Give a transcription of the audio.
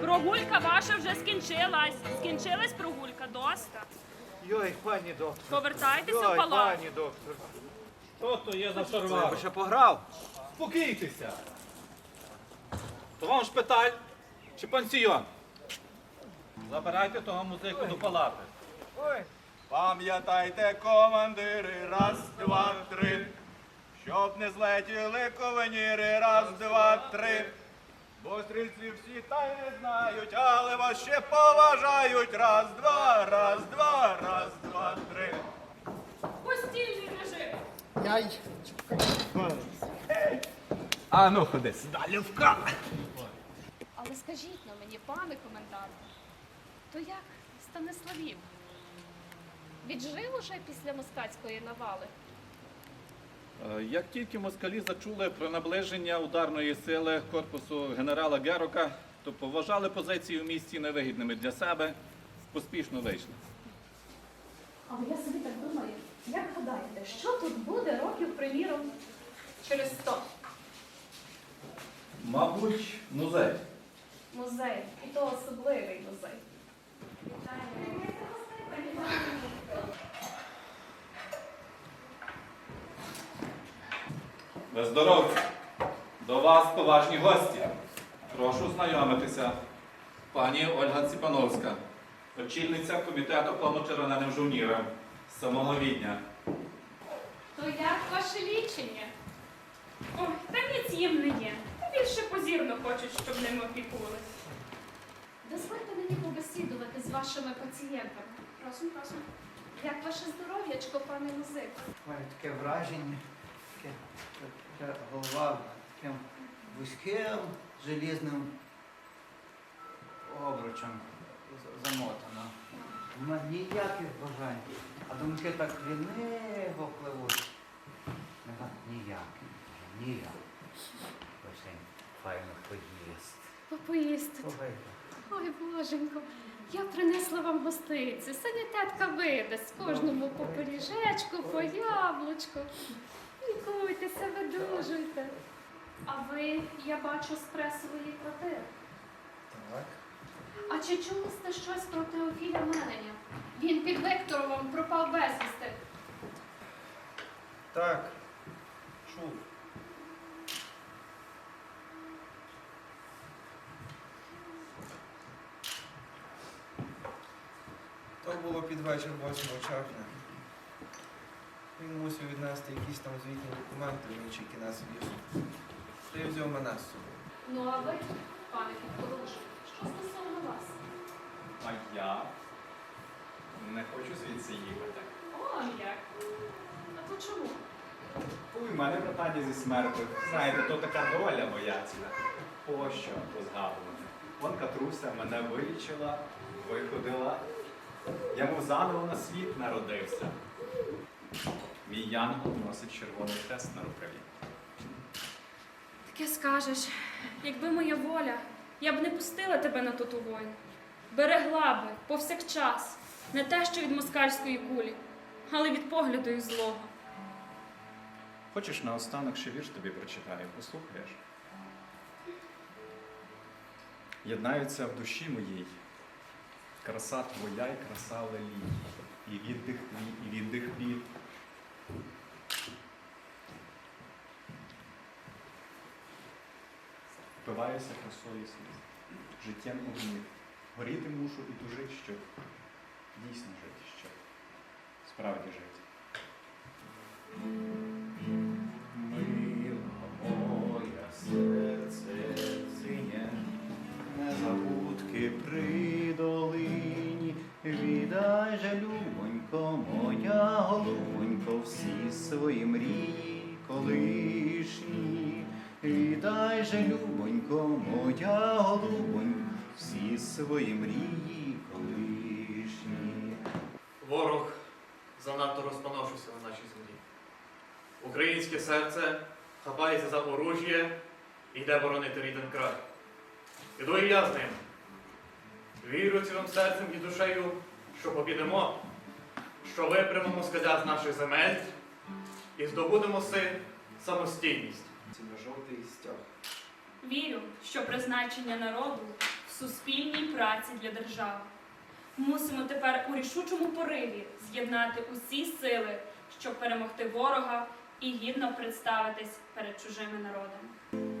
Прогулька ваша вже скінчилась. Скінчилась прогулька, доста. Йой, пані доктор. Повертайтеся в Йой, палату. пані доктор. Що то є за я би шарвар? ще пограв. Спокійтеся. То вам шпиталь чи пансіон? Забирайте того музику до палати. Ой. Пам'ятайте, командири, раз, два, три. Щоб не злетіли ковеніри, раз, два, три. Бо стрільці всі та й не знають, але вас ще поважають. Раз, два, раз, два, раз, два, три. Постільний режим. Яй. А ну ходи сюди, Лювка. Але скажіть на мені, пане коменданте, то як Станиславів? Віджив уже після москальської навали? Е, Як тільки москалі зачули про наближення ударної сили корпусу генерала Герока, то поважали позиції в місті невигідними для себе, поспішно вийшли. Але я собі так думаю, як гадаєте, що тут буде років, приміром, через сто? Мабуть, музей. Музей, і то особливий музей. Ви здоровці! До вас поважні гості. Прошу знайомитися. Пані Ольга Ціпановська, очільниця комітету повночервоненим жовнірам з самого Відня. То як ваше лічення? Ой, та ніц їм не є. Більше позірно хочуть, щоб ними опікувались. Дозвольте мені побесідувати з вашими пацієнтами. Просим, просим. Як ваше здоров'ячко, пане музик? Маю таке враження, таке, така голова таким вузьким желізним обручем. Нема ніяких бажань. А думки так ліниво пливуть. Нема ніяких, ніяких. Лише файно поїсти. Попоїсти. Ой, боженько, я принесла вам гостиці. Санітетка видасть кожному по пиріжечку, по яблучку. Лікуйтеся, видужуйте. А ви, я бачу, з пресової квартири. так. А чи чули сте щось про Теофіля Мененя? Він під Викторовом пропав безвісти. Так, чув. То було під вечір 8 червня. Він мусив віднести якісь там звітні документи в інший кінець лісу. Та й взяв мене з собою. Ну а ви, пане Підпорожник, що стосовно вас? А я не хочу звідси їхати. О, як? А то чому? Ой, в мене питання зі смертю. Знаєте, то така доля бояцька. Пощо позгадувати? Вон Катруся мене вилічила, виходила. Я мов заново на світ народився. Мій янгол носить червоний хрест на рукаві. Таке скажеш, якби моя воля, я б не пустила тебе на тоту війну. Берегла би повсякчас, не те, що від москальської кулі, але від погляду і злого. Хочеш наостанок ще вірш тобі прочитаю, послухаєш? Єднаються в душі моїй краса твоя і краса лелій, і віддих твій, і віддих під. Впиваюся красою сліз, життям огнів. Горіти мушу і тужить, щоб дійсно жити, щоб справді жити. Мила моя серце синє, незабудки при долині, віддай же, любонько, моя голубонько, всі свої мрії Віддай же, любонько, моя голубонько, всі свої мрії колишні. Ворог занадто розпанувшився на нашій землі. Українське серце хапається за оружіє і йде боронити рідний край. Іду і я з ним. Вірю цілим серцем і душею, що побідемо, що випрямимо скаля з наших земель і здобудемо си самостійність. Синьо-жовтий стяг. Вірю, що призначення народу в суспільній праці для держави. Мусимо тепер у рішучому пориві з'єднати усі сили, щоб перемогти ворога і гідно представитись перед чужими народами.